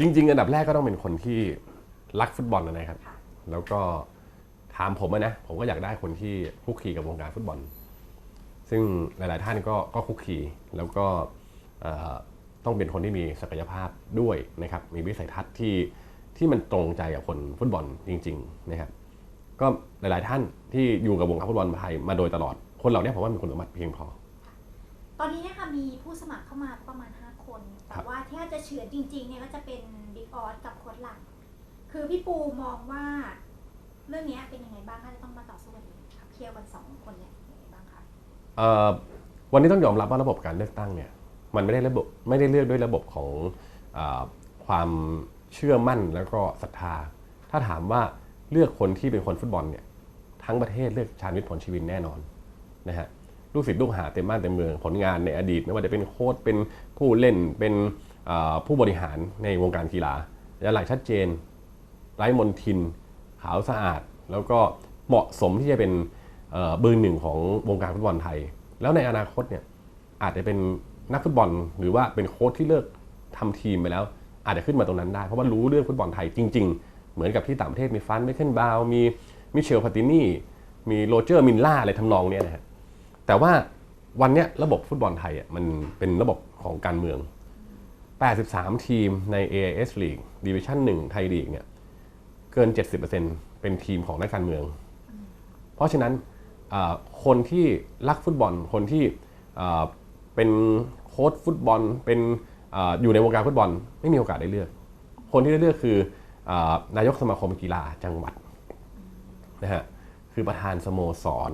จริง ๆ อันดับแรกก็ต้องเป็นคนที่รักฟุตบอลนะครับ แล้วก็ถามผมอะนะ ผมก็อยากได้คนที่คลุกคลีกับวงการฟุตบอล ซึ่งหลาย ๆ ท่านก็ก็คลุกคลีแล้วก็เอ่อต้องเป็นคนที่มีศักยภาพด้วยนะครับ มีวิสัยทัศน์ที่ที่มันตรงใจกับคนฟุตบอลจริง ๆ นะครับ ก็หลาย ๆ ท่านที่อยู่กับวงการฟุตบอลไทยมาโดยตลอด คนเหล่านี้ผมว่ามีคุณสมบัติเพียงพอ ตอนนี้เนี่ยค่ะมีผู้สมัครเข้ามาประมาณ แต่บว่าที่จะเฉือนจริงๆเนี่ยก็จะเป็นบิ๊กออสกับโค้ดหลัง คือพี่ปูมองว่าเรื่องเนี้ยเป็นยังไงบ้างถ้าจะต้องมาต่อสู้กันขับเคี่ยวกันสองคนเนี่ยยังไงบ้างคะเอ่อวันนี้ต้องยอมรับว่าระบบการเลือกตั้งเนี่ยมันไม่ได้ระบบไม่ได้เลือกด้วยระบบของเออความเชื่อมั่นแล้วก็ศรัทธา ถ้าถามว่าเลือกคนที่เป็นคนฟุตบอลเนี่ยทั้งประเทศเลือกชาญวิทย์ผลชีวินแน่นอนนะฮะ ลูกศิษย์ลูกหาเต็มบ้านเต็มเมืองผลงานในอดีตไม่ว่าจะเป็นโค้ชเป็นผู้เล่นเป็นผู้บริหารในวงการกีฬาอย่างหลักชัดเจน ไร้มนทิน ขาวสะอาด แล้วก็เหมาะสมที่จะเป็นเบอร์หนึ่งของวงการฟุตบอลไทย แล้วในอนาคตเนี่ยอาจจะเป็นนักฟุตบอลหรือว่าเป็นโค้ชที่เลิกทำทีมไปแล้ว อาจจะขึ้นมาตรงนั้นได้ เพราะว่ารู้เรื่องฟุตบอลไทยจริง ๆ เหมือนกับที่ต่างประเทศมีฟันเมคเคนบาวมีมิเชลพาตินี่มีโรเจอร์มินล่าอะไรทำนองเนี้ยนะฮะ แต่ว่าวันนี้ระบบฟุตบอลไทยอะมันเป็นระบบของการเมือง 83 ทีมใน AIS League Division 1 ไทยลีกเนี่ยเกิน 70%เป็นทีมของนักการเมือง เพราะฉะนั้นคนที่รักฟุตบอล คนที่เป็นโค้ชฟุตบอล เป็นออยู่ในวงการฟุตบอล ไม่มีโอกาสได้เลือก คนที่ได้เลือกคืออนายกสมาคมกีฬาจังหวัดนะฮะคือประธานสโมสร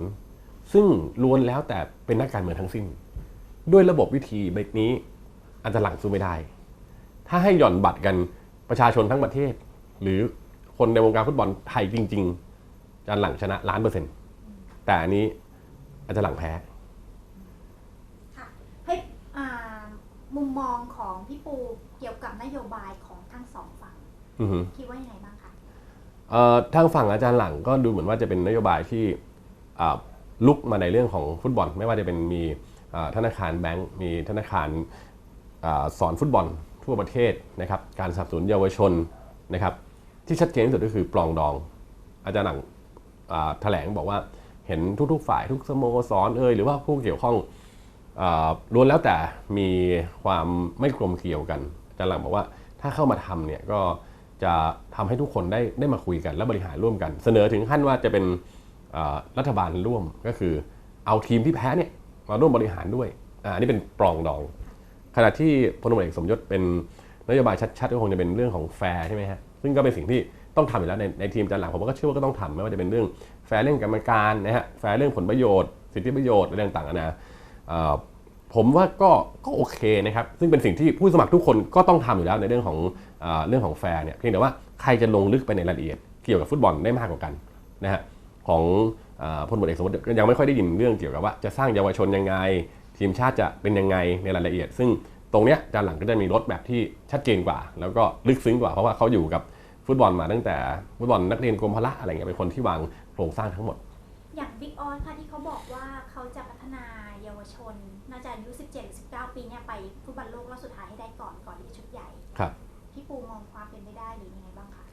ซึ่งล้วนแล้วแต่เป็นนักการเมืองทั้งสิ้น ด้วยระบบวิธีแบบนี้อาจจะหลังสู้ไม่ได้ ถ้าให้หย่อนบัตรกันประชาชนทั้งประเทศ หรือคนในวงการฟุตบอลไทยจริง ๆ จะหลังชนะล้านเปอร์เซ็นต์แต่อันนี้อาจจะหลังแพ้ค่ะให้อ่ามุมมองของพี่ปูเกี่ยวกับนโยบายของทั้งสองฝั่งอือฮึคิดว่ายังไงบ้างคะเอ่อทางฝั่งอาจารย์หลังก็ดูเหมือนว่าจะเป็นนโยบายที่อ่า ลุกมาในเรื่องของฟุตบอล ไม่ว่าจะเป็นมีอ่าธนาคารแบงก์มีธนาคารอสอนฟุตบอลทั่วประเทศนะครับการสนับสนุนเยาวชนนะครับที่ชัดเจนที่สุดก็คือปลองดอง อาจารย์หลังแถลงบอกว่าเห็นทุกๆ ฝ่ายทุกสโมสรเอ่ยหรือว่าผู้เกี่ยวข้องอล้วนแล้วแต่มีความไม่กลมเกลี่ยวกันอาจารย์หลังบอกว่าถ้าเข้ามาทำเนี่ยก็จะทำให้ทุกคนได้ได้มาคุยกันและบริหารร่วมกัน เสนอถึงขั้นว่าจะเป็น รัฐบาลร่วมก็คือเอาทีมที่แพ้เนี่ยมาร่วมบริหารด้วยอาอันนี้เป็นปลองดอง ขณะที่พลตำรวจเอกสมยศเป็นนโยบายชัดๆก็คงจะเป็นเรื่องของแฟร์ใช่ไหมฮะซึ่งก็เป็นสิ่งที่ต้องทำอยู่แล้วในในทีมจันหลังผมก็เชื่อว่าก็ต้องทำไม่ว่าจะเป็นเรื่องแฟร์เรื่องกรรมการนะฮะแฟร์เรื่องผลประโยชน์ สิทธิประโยชน์อะไรต่างๆนานาเอ่อผมว่าก็ก็โอเคนะครับซึ่งเป็นสิ่งที่ผู้สมัครทุกคนก็ต้องทำอยู่แล้วในเรื่องของอเรื่องของแฟร์เนี่ยเพียงแต่ว่าใครจะลงลึกไปในรายละเอียดเกี่ยวกับฟุตบอลได้มากกว่ากันนะฮะ ของเอ่อพลตำรวจเอกสมยศก็ยังไม่ค่อยได้ยินเรื่องเกี่ยวกับว่าจะสร้างเยาวชนยังไง ทีมชาติจะเป็นยังไงในรายละเอียด ซึ่งตรงเนี้ยจานหลังก็จะมีรถแบบที่ชัดเจนกว่า แล้วก็ลึกซึ้งกว่าเพราะว่าเขาอยู่กับฟุตบอลมาตั้งแต่ฟุตบอลนักเรียนกรมพละอะไรเงี้ยเป็นคนที่วางโครงสร้างทั้งหมด อย่างบิ๊กออสค่ะที่เขาบอกว่าเขาจะพัฒนาเยาวชนน่าจะอายุ 17หรือ19 ปีเนี่ยไปฟุตบอลโลกรอบสุดท้ายให้ได้ก่อนก่อนที่จะชุดใหญ่ครับพี่ปูมองความเป็นไปได้หรือยังไงบ้างคะ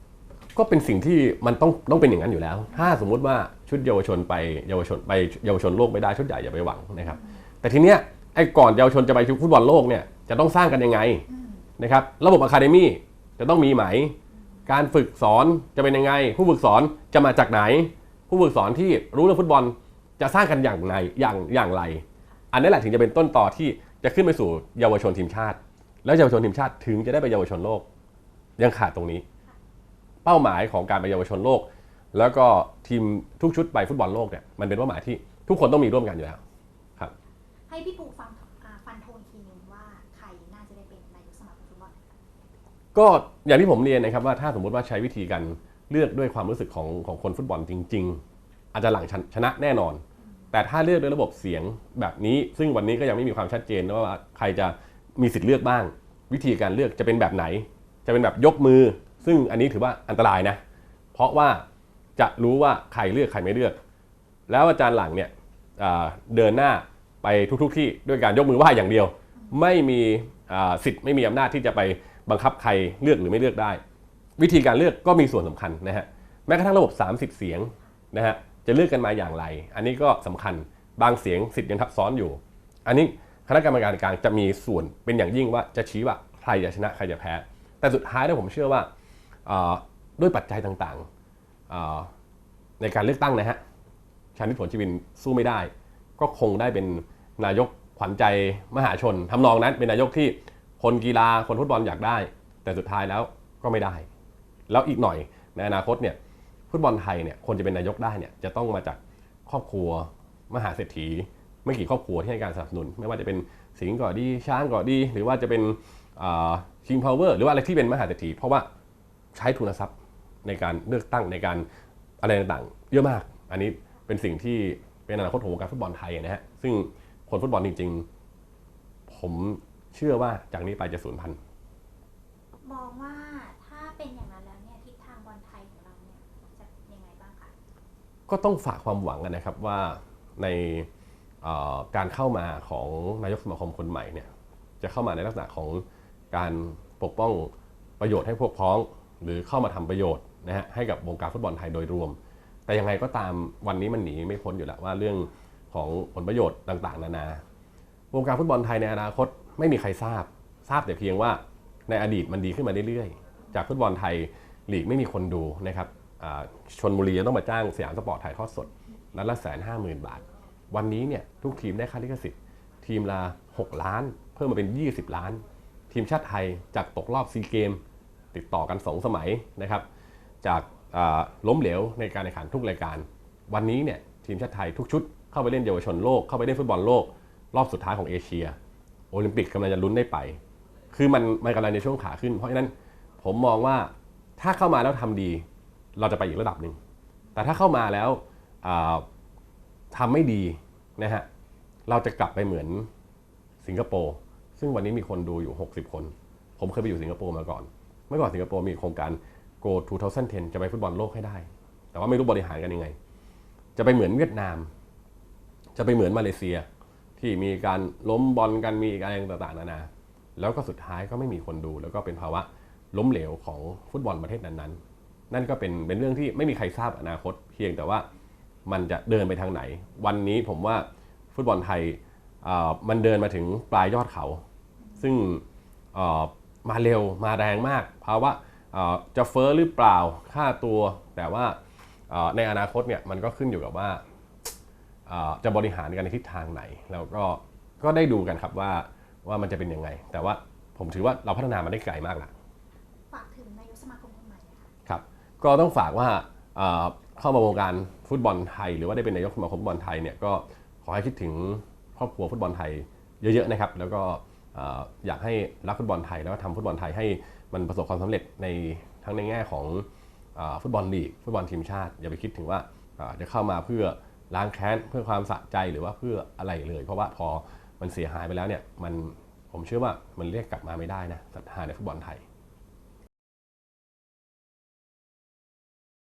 ก็เป็นสิ่งที่มันต้องต้องเป็นอย่างนั้นอยู่แล้ว ถ้าสมมุติว่าชุดเยาวชนไปเยาวชนไปเยาวชนโลกไม่ได้ชุดใหญ่อย่าไปหวังนะครับ แต่ทีเนี้ยไอ้ก่อนเยาวชนจะไปฟุตบอลโลกเนี่ยจะต้องสร้างกันยังไงนะครับระบบอะคาเดมี่จะต้องมีไหม การฝึกสอนจะเป็นยังไง ผู้ฝึกสอนจะมาจากไหน ผู้ฝึกสอนที่รู้เรื่องฟุตบอลจะสร้างกันอย่างไรอย่างอย่างไร อันนี้แหละถึงจะเป็นต้นต่อที่จะขึ้นไปสู่เยาวชนทีมชาติ แล้วเยาวชนทีมชาติถึงจะได้ไปเยาวชนโลก ยังขาดตรงนี้ เป้าหมายของการไปเยาวชนโลก แล้วก็ทีมทุกชุดไปฟุตบอลโลกเนี่ยมันเป็นเป้าหมายที่ทุกคนต้องมีร่วมกันอยู่แล้วให้พี่ปูฟังอ่าฟันธงอีกทีหนึงว่าใครน่าจะได้เป็นนายกสมาคมฟุตบอลก็อย่างที่ผมเรียนนะครับว่าถ้าสมมุติว่าใช้วิธีการเลือกด้วยความรู้สึกของของคนฟุตบอลจริง ๆ อาจจะหลังชนะชนะแน่นอน แต่ถ้าเลือกด้วยระบบเสียงแบบนี้ ซึ่งวันนี้ก็ยังไม่มีความชัดเจนนะว่าใครจะมีสิทธิ์เลือกบ้าง วิธีการเลือกจะเป็นแบบไหน จะเป็นแบบยกมือ ซึ่งอันนี้ถือว่าอันตรายนะ เพราะว่าจะรู้ว่าใครเลือกใครไม่เลือก แล้วอาจารย์หลังเนี่ยเดินหน้าไปทุกๆที่ด้วยการยกมือไหว้อย่างเดียว ไม่มีสิทธิ์ไม่มีอำนาจที่จะไปบังคับใครเลือกหรือไม่เลือกได้ วิธีการเลือกก็มีส่วนสำคัญนะฮะแม้กระทั่งระบบ 30 เสียงนะฮะจะเลือกกันมาอย่างไร อันนี้ก็สำคัญบางเสียงสิทธิ์ยังทับซ้อนอยู่ อันนี้คณะกรรมการกลางจะมีส่วนเป็นอย่างยิ่งว่าจะชี้ว่าใครจะชนะใครจะแพ้ แต่สุดท้ายเนี่ยผมเชื่อว่า ด้วยปัจจัยต่างๆ ในการเลือกตั้งนะฮะชาญวิทย์ผลชีวินสู้ไม่ได้ ก็คงได้เป็นนายกขวัญใจมหาชนทำนองนั้นเป็นนายกที่คนกีฬาคนฟุตบอลอยากได้ แต่สุดท้ายแล้วก็ไม่ได้ แล้วอีกหน่อยในอนาคตเนี่ยฟุตบอลไทยเนี่ยคนจะเป็นนายกได้เนี่ยจะต้องมาจากครอบครัวมหาเศรษฐี ไม่กี่ครอบครัวที่ให้การสนับสนุน ไม่ว่าจะเป็นสิงห์ก่อดีช้างก่อดี หรือว่าจะเป็นคิงพาวเวอร์หรือว่าอะไรที่เป็นมหาเศรษฐีเพราะว่า ใช้ทุนทรัพย์ในการเลือกตั้งในการอะไรต่างๆ เยอะมาก อันนี้เป็นสิ่งที่เป็นอนาคตของวงการฟุตบอลไทยนะฮะ ซึ่งคนฟุตบอลจริง ๆ ผมเชื่อว่าจากนี้ไปจะสูญพันธุ์มองว่าถ้าเป็นอย่างนั้นแล้วเนี่ยทิศทางบอลไทยของเราเนี่ยจะยังไงบ้างคะก็ต้องฝากความหวังกันนะครับว่าในเอ่อการเข้ามาของนายกสมาคมคนใหม่เนี่ยจะเข้ามาในลักษณะของการปกป้องประโยชน์ให้พวกพ้อง หรือเข้ามาทำประโยชน์นะฮะให้กับวงการฟุตบอลไทยโดยรวม แต่ยังไงก็ตามวันนี้มันหนีไม่พ้นอยู่แล้วว่าเรื่องของผลประโยชน์ต่างๆ นานาวงการฟุตบอลไทยในอนาคตไม่มีใครทราบ ทราบแต่เพียงว่าในอดีตมันดีขึ้นมาเรื่อยๆ จากฟุตบอลไทยลีกไม่มีคนดูนะครับชนบุรีต้องมาจ้างสยามสปอร์ตถ่ายทอดสดนัดละแสนห้าหมื่นบาท วันนี้เนี่ยทุกทีมได้ค่าลิขสิทธิ์ ทีมละ 6 ล้าน เพิ่มมาเป็น 20 ล้าน ทีมชาติไทยจากตกรอบซีเกม ติดต่อกัน 2 สมัยนะครับ จากล้มเหลวในการแข่งขันทุกรายการ วันนี้เนี่ยทีมชาติไทยทุกชุดเข้าไปเล่นเยาวชนโลกเข้าไปเล่นฟุตบอลโลก รอบสุดท้ายของเอเชีย โอลิมปิกกำลังจะลุ้นได้ไป คือมันมันกำลังในช่วงขาขึ้น เพราะฉะนั้นผมมองว่าถ้าเข้ามาแล้วทำดี เราจะไปอีกระดับหนึ่งแต่ถ้าเข้ามาแล้วอ่าทำไม่ดีนะฮะเราจะกลับไปเหมือนสิงคโปร์ซึ่งวันนี้มีคนดูอยู่ 60 คน ผมเคยไปอยู่สิงคโปร์มาก่อน มื่อก่อนสิงคโปร์มีโครงการ Go 2010 จะไปฟุตบอลโลกให้ได้ แต่ว่าไม่รู้บริหารกันยังไง จะไปเหมือนเวียดนาม จะไปเหมือนมาเลเซีย ที่มีการล้มบอลกันมีอะไรต่างๆนานา แล้วก็สุดท้ายก็ไม่มีคนดู แล้วก็เป็นภาวะล้มเหลวของฟุตบอลประเทศนั้นๆ นั่นก็เป็นเป็นเรื่องที่ไม่มีใครทราบอนาคต เพียงแต่ว่ามันจะเดินไปทางไหน วันนี้ผมว่าฟุตบอลไทยมันเดินมาถึงปลายยอดเขา ซึ่ง มาเร็วมาแรงมาก ภาวะเอ่อจะเฟ้อหรือเปล่าค่าตัว แต่ว่าเอ่อในอนาคตเนี่ยมันก็ขึ้นอยู่กับว่าเอ่อจะบริหารกันในทิศทางไหน แล้วก็ก็ได้ดูกันครับว่าว่ามันจะเป็นยังไง แต่ว่าผมถือว่าเราพัฒนามาได้ไกลมากแล้วฝากถึงนายกสมาคมคนใหม่นะคะครับ ก็ต้องฝากว่าเอ่อเข้ามาวงการฟุตบอลไทย หรือว่าได้เป็นนายกสมาคมฟุตบอลไทยเนี่ยก็ขอให้คิดถึงครอบครัวฟุตบอลไทยเยอะๆนะครับ แล้วก็เอยากให้รักฟุตบอลไทยแล้วก็ทำฟุตบอลไทยให้มันประสบความสำเร็จในทั้งในแง่ของอฟุตบอลลีกฟุตบอลทีมชาติ อย่าไปคิดถึงว่าจะเข้ามาเพื่อล้างแค้นเพื่อความสะใจหรือว่าเพื่ออะไรเลย เพราะว่าพอมันเสียหายไปแล้วเนี่ยมันผมเชื่อว่ามันเรียกกลับมาไม่ได้นะศรัทธาในฟุตบอลไทย